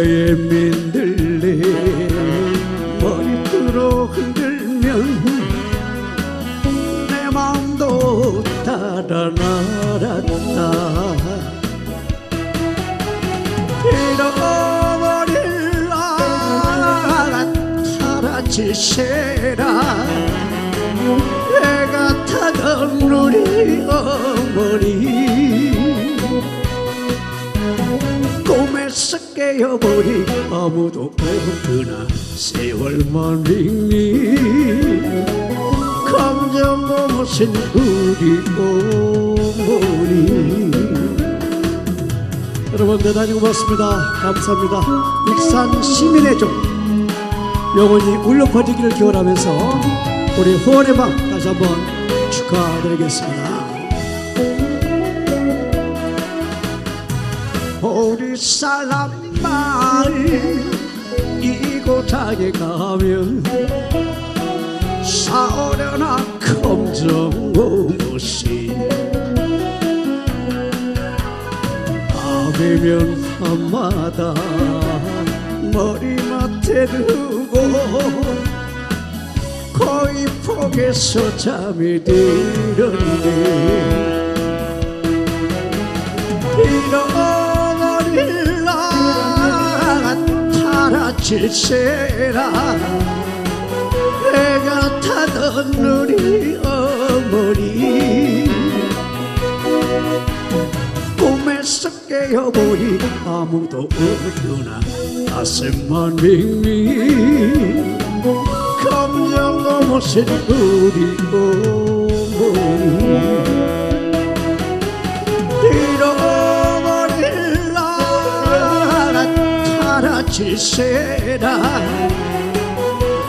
바다에 민들레. 머리끄러 흔들면 내 마음도 따라 날았다. 잃어버릴라 사라지세라. 내가 타던 우리 어머니 깨어버린 아무도 없구나 세월만 빙리 감정 고무신 우리 어머니. 여러분 대단히 고맙습니다. 감사합니다. 익산 시민의 종. 영원히 울려 퍼지기를 기원하면서 우리 후원의 밤 다시 한번 축하드리겠습니다. 우리 사람 마을 이곳하게 가면 사오려나 검정 옷이 밤이면 한마다 머리맡에 두고 거의 폭에서 잠이 들었네 잃어 타라칠세라. 내가 타던 우리 어머니. 꿈에서 깨어보니 아무도 없구나. 가슴만 빙빙 감정 넘어선 우리 어 타라칠세라.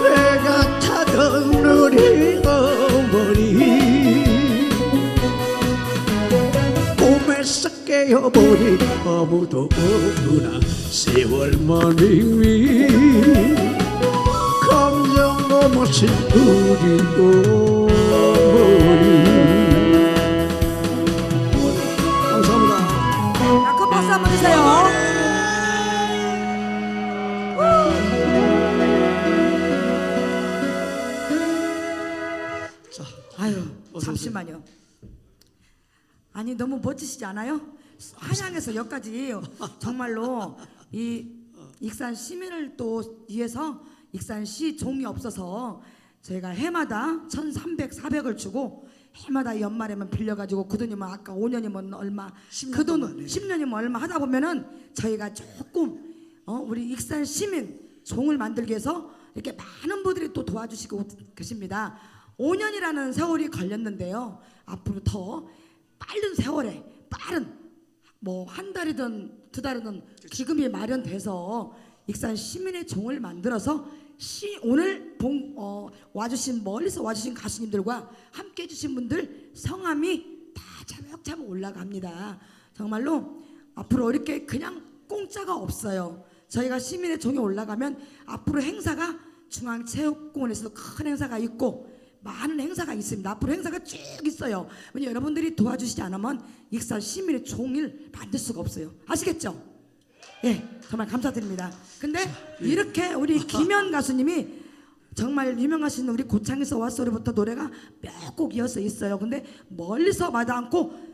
내가 타던 우리 어머니. 꿈에서 깨어보니 아무도 없구나 세월만 빙빙 감정 넘어선 우리 어머니. 감사합니다. 자, 큰 박수 한번 주세요. 아유, 잠시만요. 아니 너무 멋지시지 않아요? 한양에서 여기까지 정말로 이 익산 시민을 또 위해서 익산시 종이 없어서 저희가 해마다 1,300, 400을 주고 해마다 연말에만 빌려가지고 그 돈이면 아까 5년이면 얼마 10년 그돈 동안에. 10년이면 얼마 하다 보면은 저희가 조금 어, 우리 익산 시민 종을 만들기 위해서 이렇게 많은 분들이 또 도와주시고 계십니다. 5년이라는 세월이 걸렸는데요. 앞으로 더 빠른 세월에 빠른 뭐 한 달이든 두 달이든 기금이 마련돼서 익산 시민의 종을 만들어서 시 오늘 봉, 어, 와주신 멀리서 와주신 가수님들과 함께 해주신 분들 성함이 다 차곡차곡 올라갑니다. 정말로 앞으로 이렇게 그냥 공짜가 없어요. 저희가 시민의 종이 올라가면 앞으로 행사가 중앙체육공원에서도 큰 행사가 있고 많은 행사가 있습니다. 앞으로 행사가 쭉 있어요. 여러분들이 도와주시지 않으면 익산 시민의 종일 만들 수가 없어요. 아시겠죠? 예, 정말 감사드립니다. 근데 이렇게 우리 김현 가수님이 정말 유명하신 우리 고창에서 왔소리부터 노래가 몇 곡 이어서 있어요. 근데 멀리서 마다 않고